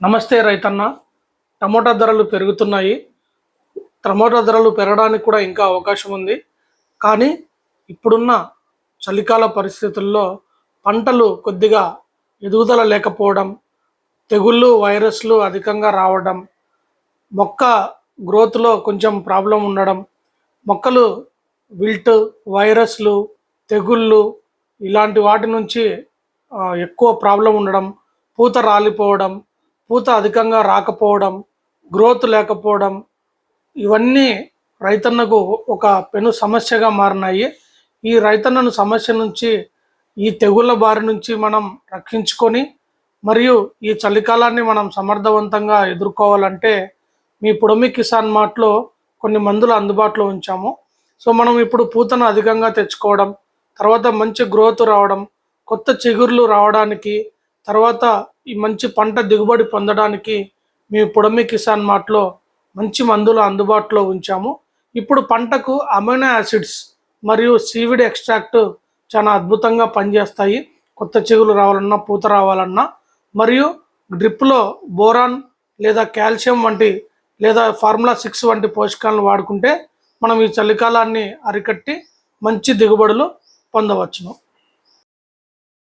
నమస్తే రైతన్న. టమోటా ధరలు పెరుగుతున్నాయి. టమోటా ధరలు పెరగడానికి కూడా ఇంకా అవకాశం ఉంది. కానీ ఇప్పుడున్న చలికాల పరిస్థితుల్లో పంటలు కొద్దిగా ఎదుగుదల లేకపోవడం తెగుళ్ళు వైరస్లు అధికంగా రావడం మొక్క గ్రోత్లో కొంచెం ప్రాబ్లం ఉండడం మొక్కలు విల్ట్ వైరస్లు తెగుళ్ళు ఇలాంటి వాటి నుంచి ఎక్కువ ప్రాబ్లం ఉండడం పూత రాలిపోవడం పూత అధికంగా రాకపోవడం గ్రోత్ లేకపోవడం ఇవన్నీ రైతన్నకు ఒక పెను సమస్యగా మారినాయి. ఈ రైతన్నను సమస్య నుంచి ఈ తెగుళ్ళ బారి నుంచి మనం రక్షించుకొని మరియు ఈ చలికాలాన్ని మనం సమర్థవంతంగా ఎదుర్కోవాలంటే మీ పొడమి కిసాన్ మార్ట్లో కొన్ని మందులు అందుబాటులో ఉంచాము. సో మనం ఇప్పుడు పూతను అధికంగా తెచ్చుకోవడం తర్వాత మంచి గ్రోత్ రావడం కొత్త చిగుర్లు రావడానికి తర్వాత ఈ మంచి పంట దిగుబడి పొందడానికి మీ పొడమి కిసాన్ మార్ట్లో మంచి మందులు అందుబాటులో ఉంచాము. ఇప్పుడు పంటకు అమైనో యాసిడ్స్ మరియు సీవిడ్ ఎక్స్ట్రాక్ట్ చాలా అద్భుతంగా పనిచేస్తాయి. కొత్త చిగులు రావాలన్నా పూత రావాలన్నా మరియు డ్రిప్లో బోరాన్ లేదా కాల్షియం వంటి లేదా ఫార్ములా సిక్స్ వంటి పోషకాలను వాడుకుంటే మనం ఈ చలికాలాన్ని అరికట్టి మంచి దిగుబడులు పొందవచ్చును.